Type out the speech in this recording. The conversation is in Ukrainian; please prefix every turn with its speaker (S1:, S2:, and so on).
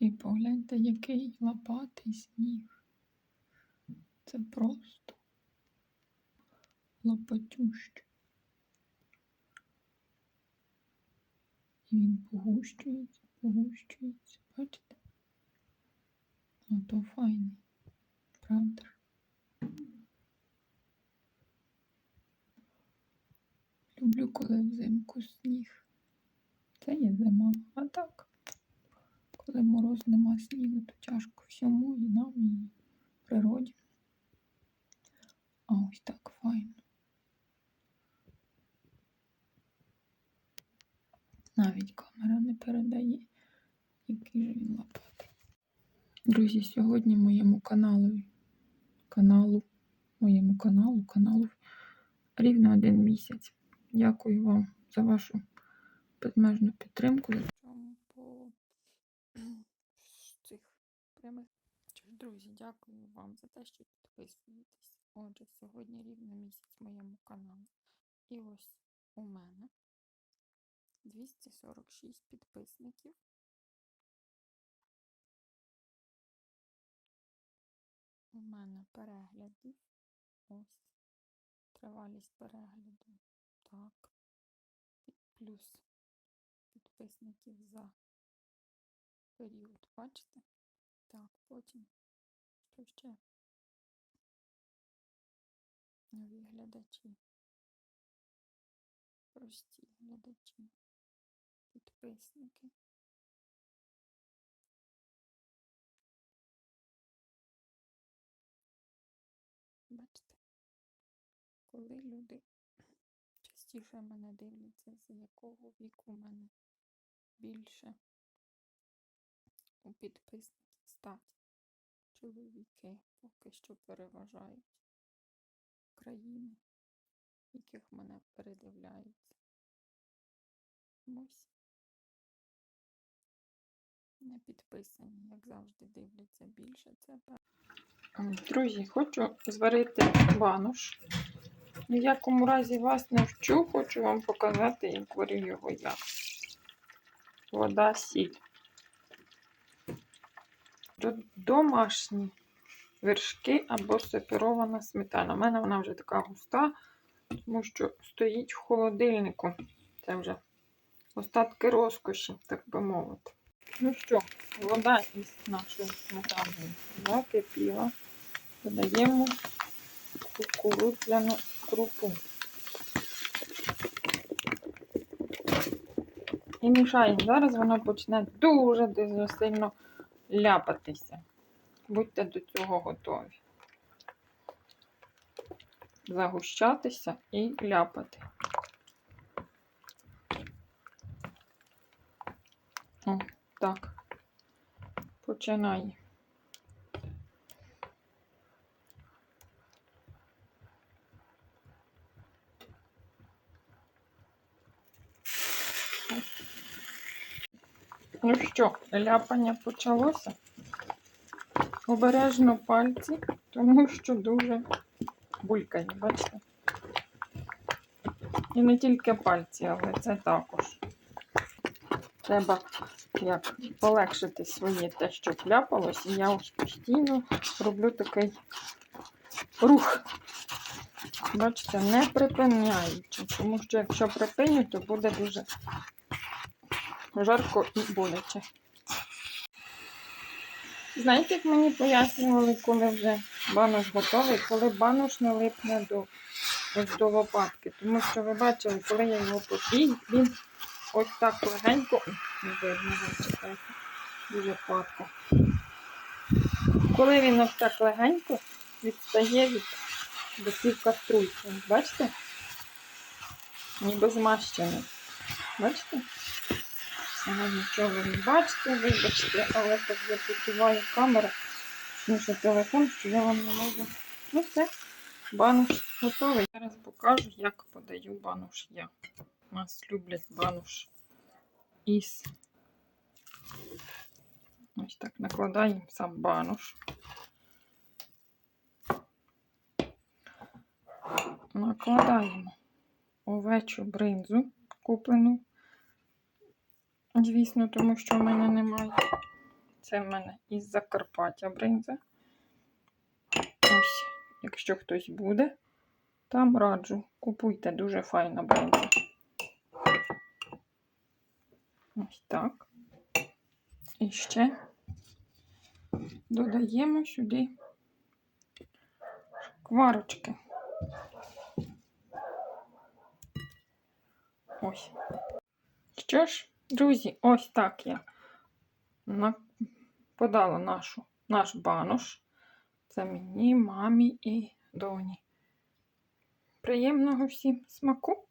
S1: Друзі, погляньте, який лопатий сніг. Це просто лопатющий. І він погущується, погущується. Бачите? Ото файний. Правда? Люблю, коли взимку сніг. Це є зима. А так, коли мороз нема снігу, то тяжко всьому і нам, і природі. А ось так файно. Навіть камера не передає, який же він лопатий. Друзі, сьогодні моєму каналу, каналу, моєму каналу, каналу рівно один місяць. Дякую вам за вашу безмежну підтримку. Прямих. Друзі, дякую вам за те, що підписуєтесь. Отже, сьогодні рівно місяць моєму каналу. І ось у мене 246 підписників. У мене переглядів. Ось. Тривалість перегляду. Так. Плюс підписників за період. Бачите? Потім. Що ще? Нові глядачі. Прості глядачі. Підписники. Бачите? Коли люди частіше мене дивляться, з якого віку в мене більше у підписників стать. Чоловіки поки що переважають країни, яких мене передивляються. Ось. Не підписані, як завжди, дивляться більше. Це Друзі, хочу зварити банош. Ні в якому разі вас не вчу, хочу вам показати, як варю його я. Вода, сіль. Домашні вершки або сепарована сметана. У мене вона вже така густа, тому що стоїть в холодильнику. Це вже остатки розкоші, так би мовити. Ну що, вода із нашою сметаною закипіла. Додаємо кукурудзяну крупу. І мішаємо. Зараз воно почне дуже сильно ляпатися. Будьте до цього готові. Загущатися і ляпати. О, так. Починає. Ну що, ляпання почалося. Обережно пальці, тому що дуже булькає, бачите? І не тільки пальці, але це також. Треба як полегшити своє те, що кляпалось. І я ось постійно роблю такий рух. Бачите, не припиняючи, тому що якщо припиню, то буде дуже жарко і боляче. Знаєте, як мені пояснювали, коли вже банош готовий, коли банош не липне до, ось до лопатки. Тому що ви бачили, коли я його попій, він ось так легенько, не видно, зачекайте, дуже падко. Коли він ось так легенько відстає від боків каструльки. Бачите? Ніби змащений. Бачите? Ага, нічого не бачите, вибачте, але так запотіває камера, тому що телефон, що я вам не можу. Ну все, бануш готовий. Зараз покажу, як подаю бануш я. Нас люблять бануш із. Ось так накладаємо сам бануш. Накладаємо овечу бринзу куплену. Звісно, тому що в мене немає Це в мене із Закарпаття бринза. Ось, якщо хтось буде, там раджу. Купуйте дуже файна бринза. Ось так. І ще додаємо сюди шкварочки. Ось. Що ж, друзі, ось так я подала нашу, наш банош. Це мені, мамі і доні. Приємного всім смаку!